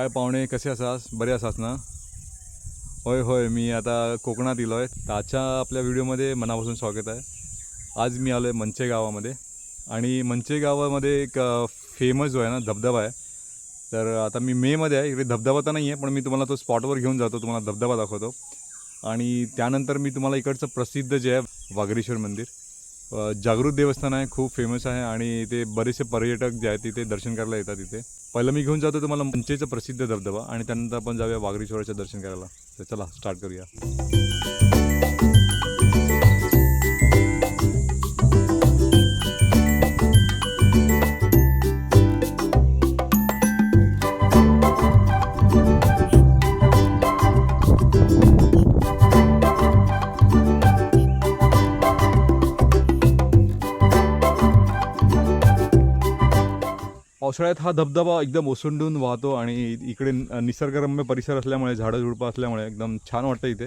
काय पाहुणे कसे असास? बरे असास ना? होय होय मी आता कोकणात येलो आहे ताच्या आजच्या आपल्या व्हिडिओमध्ये मनापासून स्वागत आहे. आज मी आलो आहे मंचे गावामध्ये. आणि मंचे गावामध्ये एक फेमस जो आहे ना धबधबा आहे. तर आता मी मेमध्ये आहे. इकडे धबधबा तर नाही आहे पण मी तुम्हाला तो स्पॉटवर घेऊन जातो तुम्हाला धबधबा दाखवतो. आणि त्यानंतर मी तुम्हाला इकडचं प्रसिद्ध जे आहे वागरेश्वर मंदिर. जागृत देवस्थान आहे खूप फेमस आहे. आणि इथे बरेचसे पर्यटक जे आहेत तिथे दर्शन करायला येतात तिथे. पहिलं मी घेऊन जातो तुम्हाला मंचेचा प्रसिद्ध धबधबा आणि त्यानंतर आपण जाऊया वागरेश्वराचं दर्शन करायला. तर चला स्टार्ट करूया. पावसाळ्यात हा धबधबा एकदम ओसंडून वाहतो आणि इकडे निसर्गरम्य परिसर असल्यामुळे झाडं झुडपं असल्यामुळे एकदम छान वाटतं इथे.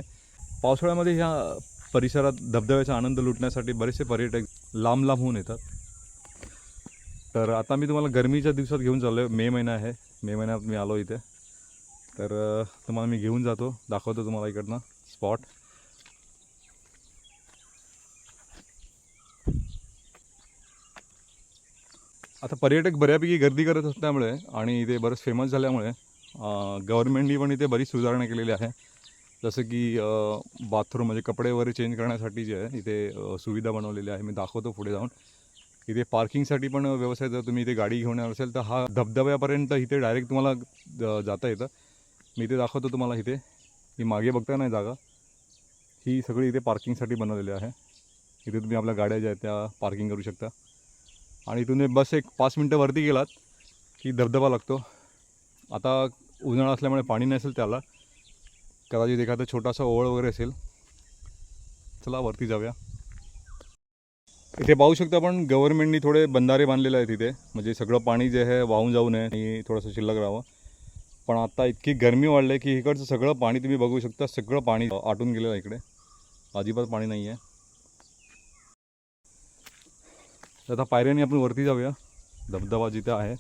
पावसाळ्यामध्ये ह्या परिसरात धबधब्याचा आनंद लुटण्यासाठी बरेचसे पर्यटक लांब लांबहून येतात. तर आता मी तुम्हाला गरमीच्या दिवसात घेऊन चाललो आहे मे महिना आहे. मे महिन्यात मी आलो इथे. तर तुम्हाला मी घेऊन जातो. दाखवतो तुम्हाला इकडनं स्पॉट आता पर्यटक बऱ्यापैकी गर्दी करत असल्यामुळे आणि इथे बरंच फेमस झाल्यामुळे गव्हर्नमेंटनी पण इथे बरीच सुधारणा केलेली आहे. जसं की बाथरूम म्हणजे कपडे वगैरे चेंज करण्यासाठी जे आहे इथे सुविधा बनवलेली आहे. मी दाखवतो पुढे जाऊन. इथे पार्किंगसाठी पण व्यवसाय जर तुम्ही इथे गाडी घेऊन येणार असेल तर हा धबधब्यापर्यंत इथे डायरेक्ट तुम्हाला जाता येतं. मी इथे दाखवतो तुम्हाला इथे. ही मागे बघता नाही जागा. ही सगळी इथे पार्किंगसाठी बनवलेली आहे. इथे तुम्ही आपल्या गाड्या ज्या आहेत त्या पार्किंग करू शकता. आणि इथून बस एक पाच मिनटं वरती गेलात की धबधबा लागतो. आता उन्हाळा असल्यामुळे पाणी नसेल त्याला. कदाचित एखादा छोटासा ओळ वगैरे असेल. चला वरती जाऊया. इथे पाहू शकता आपण गव्हर्नमेंटनी थोडे बंधारे बांधलेले आहेत इथे. म्हणजे सगळं पाणी जे आहे वाहून जाऊ नये आणि थोडंसं शिल्लक राहावं. पण आता इतकी गरमी वाढली आहे की इकडचं सगळं पाणी तुम्ही बघू शकता सगळं पाणी आटून गेलेलं आहे इकडे. अजिबात पाणी नाही आहे तर आता पायऱ्याने आपण वरती जाऊया. धबधबा जिथे आहे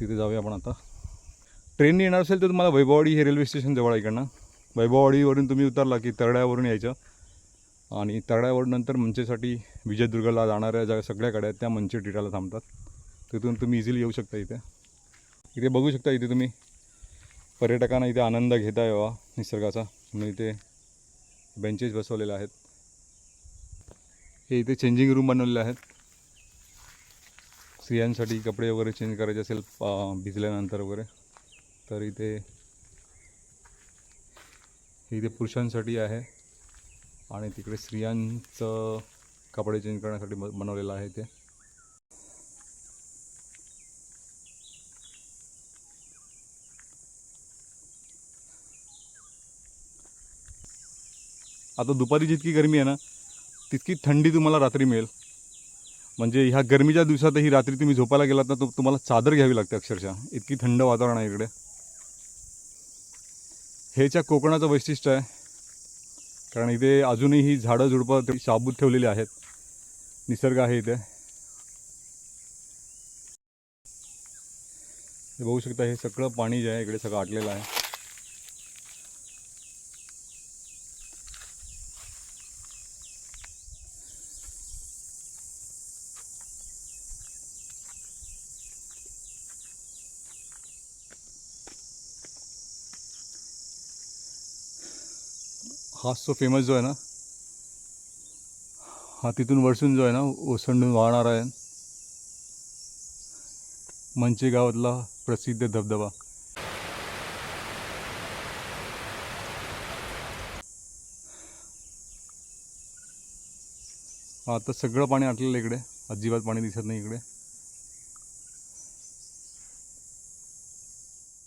तिथे जाऊया आपण आता. ट्रेनने येणार असेल तर तुम्हाला वैभववाडी हे रेल्वे स्टेशन जवळ आहे इकडनं. वैभववाडीवरून तुम्ही उतरला की तरड्यावरून यायचं. आणि तरड्यावर नंतर मंचेसाठी विजयदुर्गला जाणाऱ्या ज्या सगळ्या गाड्या आहेत त्या मंचे टिटाला थांबतात. तिथून तुम्ही इझिली येऊ शकता इथे. इथे बघू शकता इथे तुम्ही. पर्यटकांना इथे आनंद घेता यावा निसर्गाचा. म्हणून इथे बेंचेस बसवलेले आहेत. हे इथे चेंजिंग रूम बनवलेले आहेत. स्त्रियांसाठी कपडे वगैरे चेंज करायचे असेल भिजल्यानंतर वगैरे तर इथे इथे पुरुषांसाठी आहे. आणि तिकडे स्त्रियांचं कपडे चेंज करण्यासाठी बनवलेलं आहे ते. आता दुपारी जितकी गरमी आहे ना तितकी थंडी तुम्हाला रात्री मिळेल. म्हणजे ह्या गरमीच्या दिवसातही रात्री तुम्ही झोपायला गेलात ना तर तुम्हाला चादर घ्यावी लागते अक्षरशः. इतकी थंड वातावरण आहे इकडे. हेच्या कोकणाचं वैशिष्ट्य आहे. कारण इथे अजूनही झाडं झुडपं ते शाबूत ठेवलेली आहेत. निसर्ग आहे इथे. बघू शकता हे सगळं पाणी जे आहे इकडे सगळं आटलेलं आहे. हाच जो फेमस जो आहे ना हा तिथून वरसून जो आहे ना ओसंडून वाहणार आहे. मंचे गावातला प्रसिद्ध धबधबा. हा आता सगळं पाणी आटलेलं आहे इकडे. अजिबात पाणी दिसत नाही इकडे.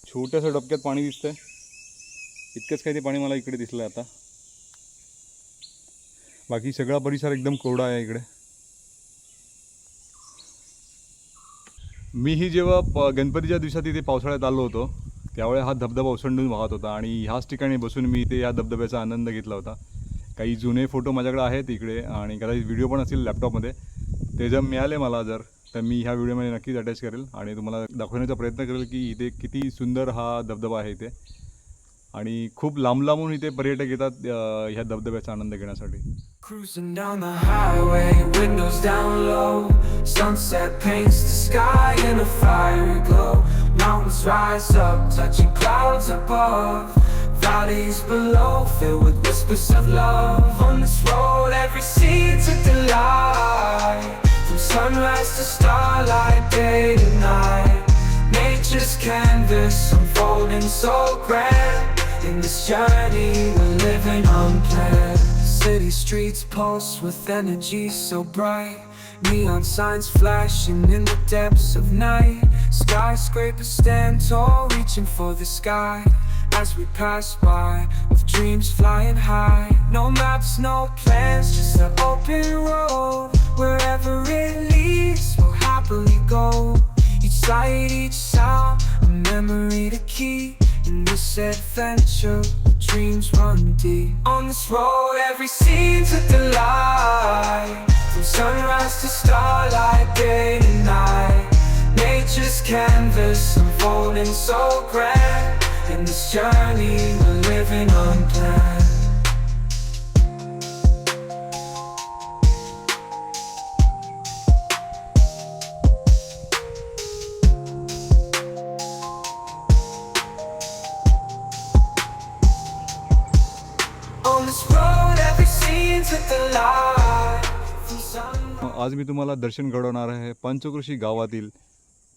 छोट्याशा डबक्यात पाणी दिसतंय. इतकंच काही ते पाणी मला इकडे दिसलं आता. बाकी सगळा परिसर एकदम कोरडा आहे इकडे. मीही जेव्हा प गणपतीच्या दिवसात इथे पावसाळ्यात आलो होतो त्यावेळी हा धबधबा ओसंडून वाहत होता आणि ह्याच ठिकाणी बसून मी इथे या धबधब्याचा आनंद घेतला होता. काही जुने फोटो माझ्याकडे आहेत इकडे आणि कदाचित व्हिडिओ पण असतील लॅपटॉपमध्ये. ते जर मिळाले मला जर तर मी ह्या व्हिडिओमध्ये नक्कीच अटॅच करेल आणि तुम्हाला दाखवण्याचा प्रयत्न करेल की इथे किती सुंदर हा धबधबा आहे इथे. आणि खूप लांब लांबून इथे पर्यटक येतात ह्या धबधब्याचा आनंद घेण्यासाठी Cruising down the highway, windows down low. Sunset paints the sky in a fiery glow. Mountains rise up, touching clouds above. Valleys below, filled with whispers of love. On this road, every seed's a delight. From sunrise to starlight, day to night. Nature's canvas unfolding so grand. In this journey, we're living on unplanned. City streets pulse with energy so bright. Neon signs flashing in the depths of night. Skyscrapers stand tall, reaching for the sky. As we pass by, with dreams flying high. No maps, no plans, just an open road. Wherever it leads, we'll happily go. Each sight, each sound, a memory to keep. In this adventure, dreams run deep. On this road, every scene's a delight. From sunrise to starlight, day and night. Nature's canvas unfolding so grand. In this journey, we're living on On आज मी तुम्हाला दर्शन घडवणार आहे पंचकृषी गावातील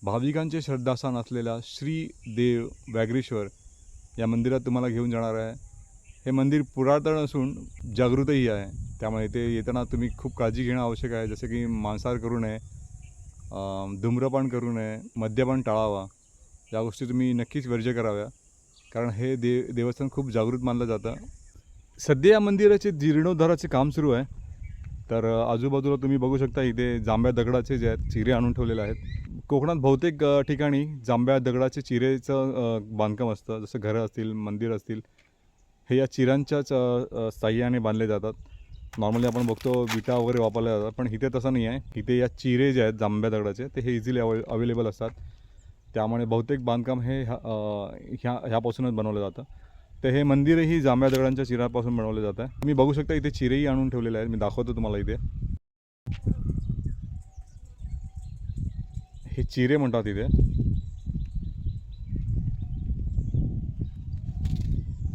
भाविकांचे श्रद्धास्थान असलेल्या श्री देव व्याघ्रेश्वर. या मंदिरात तुम्हाला घेऊन जाणार आहे. हे मंदिर पुरातन असून जागृतही आहे. त्यामुळे इथे येताना तुम्ही खूप काळजी घेणं आवश्यक आहे. जसं की मांसाहार करू नये धूम्रपान करू नये मद्यपान टाळावा. या गोष्टी तुम्ही नक्कीच वर्ज्य कराव्या. कारण हे दे देवस्थान खूप जागृत मानलं जातं. सध्या या मंदिराचे जीर्णोद्धाराचे काम सुरू आहे. तर आजूबाजूला तुम्ही बघू शकता इथे जांभ्या दगडाचे जे आहेत चिरे आणून ठेवलेले आहेत. कोकणात बहुतेक ठिकाणी जांभ्या दगडाचे चिरेचं बांधकाम असतं. जसं घरं असतील मंदिर असतील हे या चिरांच्याच साह्याने बांधले जातात. नॉर्मली आपण बघतो विटा वगैरे वापरल्या जातात पण इथे तसं नाही आहे. इथे या चिरे जे आहेत जांभ्या दगडाचे ते हे इझिली अवे अवेलेबल असतात. त्यामुळे बहुतेक बांधकाम हे ह्या ह्या ह्यापासूनच बनवलं जातं. तर हे मंदिरही जांभ्या दगडांच्या चिरापासून बनवलं जातं आहे. तुम्ही बघू शकता इथे चिरेही आणून ठेवलेले आहेत. मी दाखवतो तुम्हाला इथे. हे चिरे म्हणतात इथे.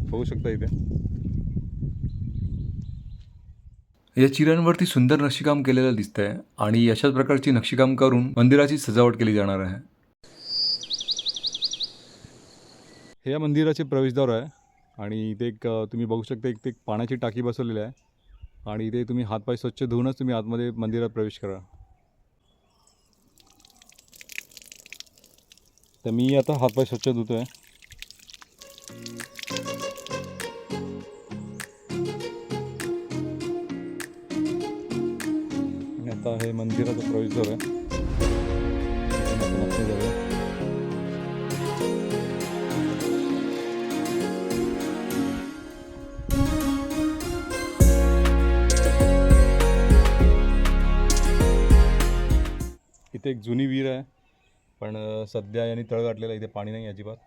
बघू शकता इथे. या चिऱ्यांवरती सुंदर नक्षीकाम केलेलं दिसतंय आणि अशाच प्रकारची नक्षीकाम करून मंदिराची सजावट केली जाणार आहे. हे या मंदिराचे प्रवेशद्वार आहे. आणि इथे एक तुम्ही बघू शकता एक ते एक पाण्याची टाकी बसवलेली आहे. आणि इथे तुम्ही हातपाय स्वच्छ धुवूनच तुम्ही आतमध्ये मंदिरात प्रवेश करा. तर मी आता हातपाय स्वच्छ धुतो आहे आता हे मंदिराचा प्रवेशद्वार आहे इथे एक जुनी विहीर आहे. पण सध्या यांनी तळ गाठलेला इथे पाणी नाही अजिबात.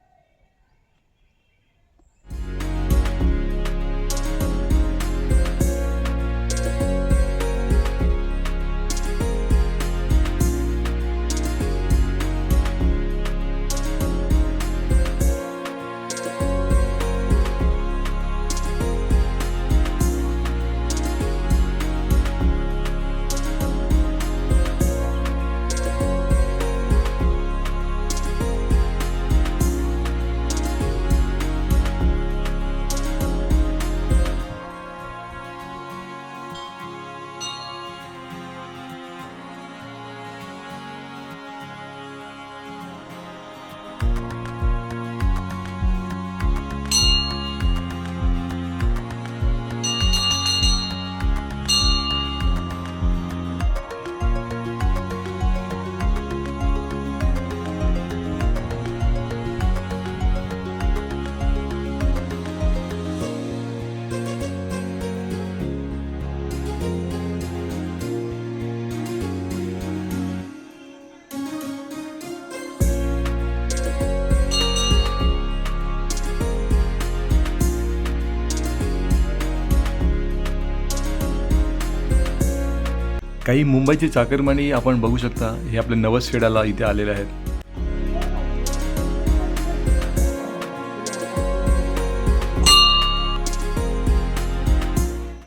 काही मुंबईचे चाकरमानी आपण बघू शकता. हे आपल्या नवस खेड्याला इथे आलेले आहेत.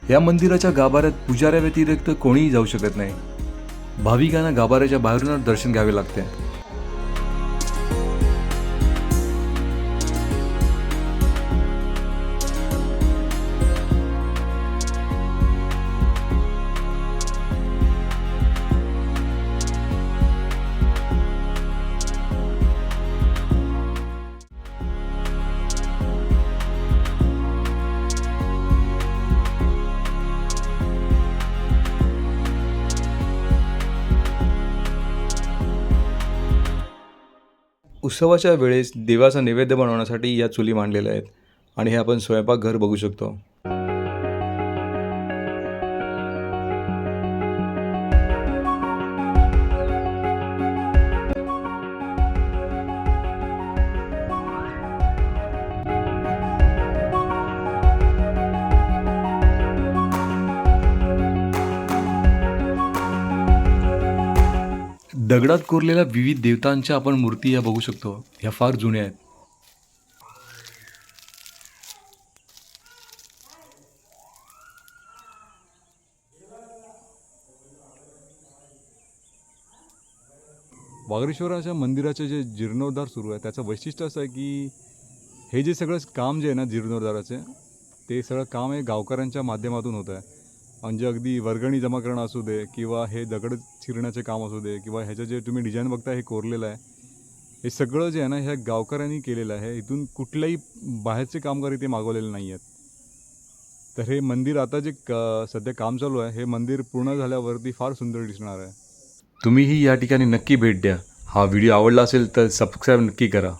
या मंदिराच्या गाभाऱ्यात पुजाऱ्याव्यतिरिक्त कोणीही जाऊ शकत नाही. भाविकांना गाभाऱ्याच्या बाहेरूनच दर्शन घ्यावे लागते. उत्सवाच्या वेळेस देवाचा नैवेद्य बनवण्यासाठी या चुली मांडलेल्या आहेत. आणि हे आपण स्वयंपाकघर बघू शकतो. दगडात कोरलेल्या विविध देवतांच्या आपण मूर्ती या बघू शकतो. ह्या फार जुन्या आहेत. वागरेश्वराच्या मंदिराचे जे जीर्णोद्धार सुरू आहे त्याचं वैशिष्ट्य असं आहे की हे जे सगळं काम जे आहे ना जीर्णोद्धाराचे ते सगळं काम हे गावकऱ्यांच्या माध्यमातून होतं आहे. म्हणजे अगदी वर्गणी जमा करणं असू दे किंवा हे दगड चिरण्याचे काम असू दे किंवा ह्याचं जे तुम्ही डिझाईन बघता हे कोरलेलं आहे हे सगळं जे आहे ना ह्या गावकऱ्यांनी केलेलं आहे. इथून कुठल्याही बाहेरचे कामगार इथे मागवलेले नाही आहेत. तर हे मंदिर आता जे क सध्या काम चालू आहे हे मंदिर पूर्ण झाल्यावरती फार सुंदर दिसणार आहे. तुम्हीही या ठिकाणी नक्की भेट द्या. हा व्हिडिओ आवडला असेल तर सबस्क्राईब नक्की करा.